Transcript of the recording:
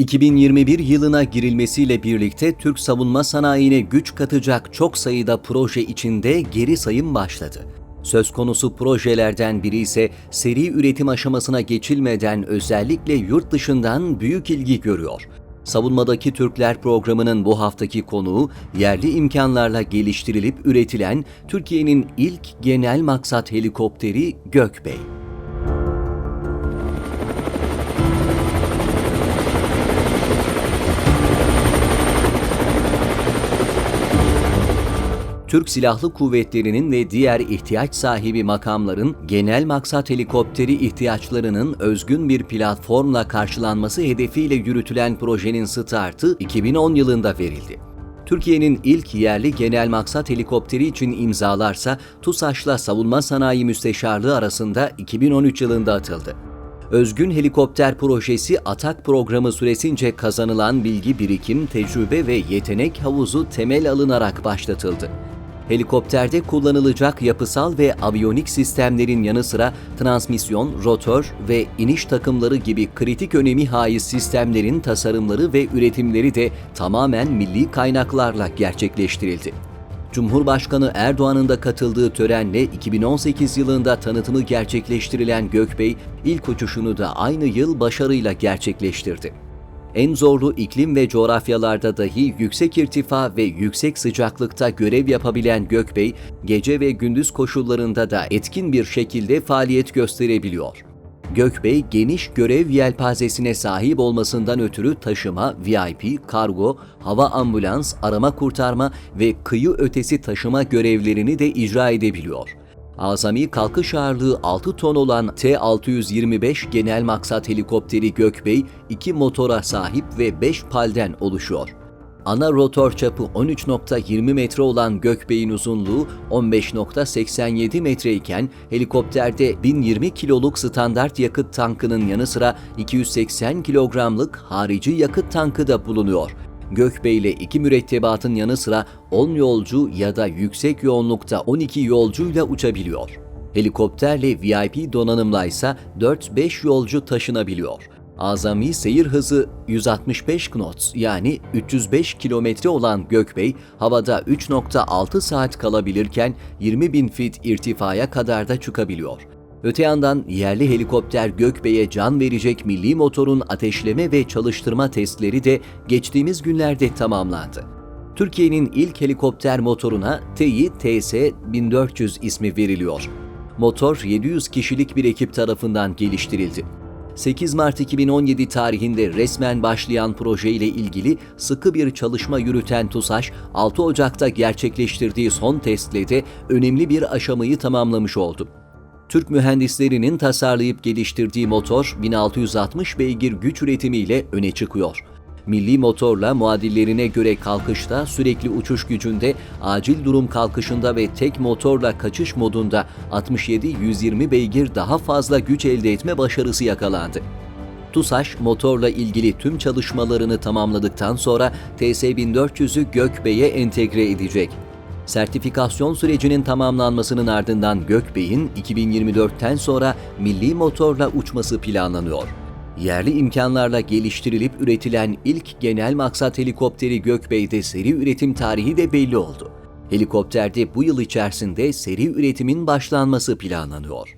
2021 yılına girilmesiyle birlikte Türk savunma sanayine güç katacak çok sayıda proje içinde geri sayım başladı. Söz konusu projelerden biri ise seri üretim aşamasına geçilmeden özellikle yurt dışından büyük ilgi görüyor. Savunmadaki Türkler programının bu haftaki konuğu yerli imkanlarla geliştirilip üretilen Türkiye'nin ilk genel maksat helikopteri Gökbey. Türk Silahlı Kuvvetleri'nin ve diğer ihtiyaç sahibi makamların genel maksat helikopteri ihtiyaçlarının özgün bir platformla karşılanması hedefiyle yürütülen projenin startı 2010 yılında verildi. Türkiye'nin ilk yerli genel maksat helikopteri için imzalarsa TUSAŞ'la Savunma Sanayi Müsteşarlığı arasında 2013 yılında atıldı. Özgün Helikopter Projesi Atak programı süresince kazanılan bilgi birikim, tecrübe ve yetenek havuzu temel alınarak başlatıldı. Helikopterde kullanılacak yapısal ve aviyonik sistemlerin yanı sıra transmisyon, rotor ve iniş takımları gibi kritik önemi haiz sistemlerin tasarımları ve üretimleri de tamamen milli kaynaklarla gerçekleştirildi. Cumhurbaşkanı Erdoğan'ın da katıldığı törenle 2018 yılında tanıtımı gerçekleştirilen Gökbey, ilk uçuşunu da aynı yıl başarıyla gerçekleştirdi. En zorlu iklim ve coğrafyalarda dahi yüksek irtifa ve yüksek sıcaklıkta görev yapabilen Gökbey, gece ve gündüz koşullarında da etkin bir şekilde faaliyet gösterebiliyor. Gökbey geniş görev yelpazesine sahip olmasından ötürü taşıma, VIP, kargo, hava ambulans, arama kurtarma ve kıyı ötesi taşıma görevlerini de icra edebiliyor. Azami kalkış ağırlığı 6 ton olan T-625 genel maksat helikopteri Gökbey, 2 motora sahip ve 5 palden oluşuyor. Ana rotor çapı 13.20 metre olan Gökbey'in uzunluğu 15.87 metre iken helikopterde 1020 kiloluk standart yakıt tankının yanı sıra 280 kilogramlık harici yakıt tankı da bulunuyor. Gökbey ile iki mürettebatın yanı sıra 10 yolcu ya da yüksek yoğunlukta 12 yolcuyla uçabiliyor. Helikopterle VIP donanımla ise 4-5 yolcu taşınabiliyor. Azami seyir hızı 165 knots yani 305 kilometre olan Gökbey havada 3.6 saat kalabilirken 20 bin fit irtifaya kadar da çıkabiliyor. Öte yandan yerli helikopter Gökbey'e can verecek milli motorun ateşleme ve çalıştırma testleri de geçtiğimiz günlerde tamamlandı. Türkiye'nin ilk helikopter motoruna TEİ TS-1400 ismi veriliyor. Motor 700 kişilik bir ekip tarafından geliştirildi. 8 Mart 2017 tarihinde resmen başlayan proje ile ilgili sıkı bir çalışma yürüten TUSAŞ, 6 Ocak'ta gerçekleştirdiği son testle de önemli bir aşamayı tamamlamış oldu. Türk mühendislerinin tasarlayıp geliştirdiği motor 1660 beygir güç üretimiyle öne çıkıyor. Milli motorla muadillerine göre kalkışta, sürekli uçuş gücünde, acil durum kalkışında ve tek motorla kaçış modunda 67-120 beygir daha fazla güç elde etme başarısı yakalandı. TUSAŞ motorla ilgili tüm çalışmalarını tamamladıktan sonra TS1400'ü Gökbey'e entegre edecek. Sertifikasyon sürecinin tamamlanmasının ardından Gökbey'in 2024'ten sonra milli motorla uçması planlanıyor. Yerli imkanlarla geliştirilip üretilen ilk genel maksat helikopteri Gökbey'de seri üretim tarihi de belli oldu. Helikopterde bu yıl içerisinde seri üretimin başlanması planlanıyor.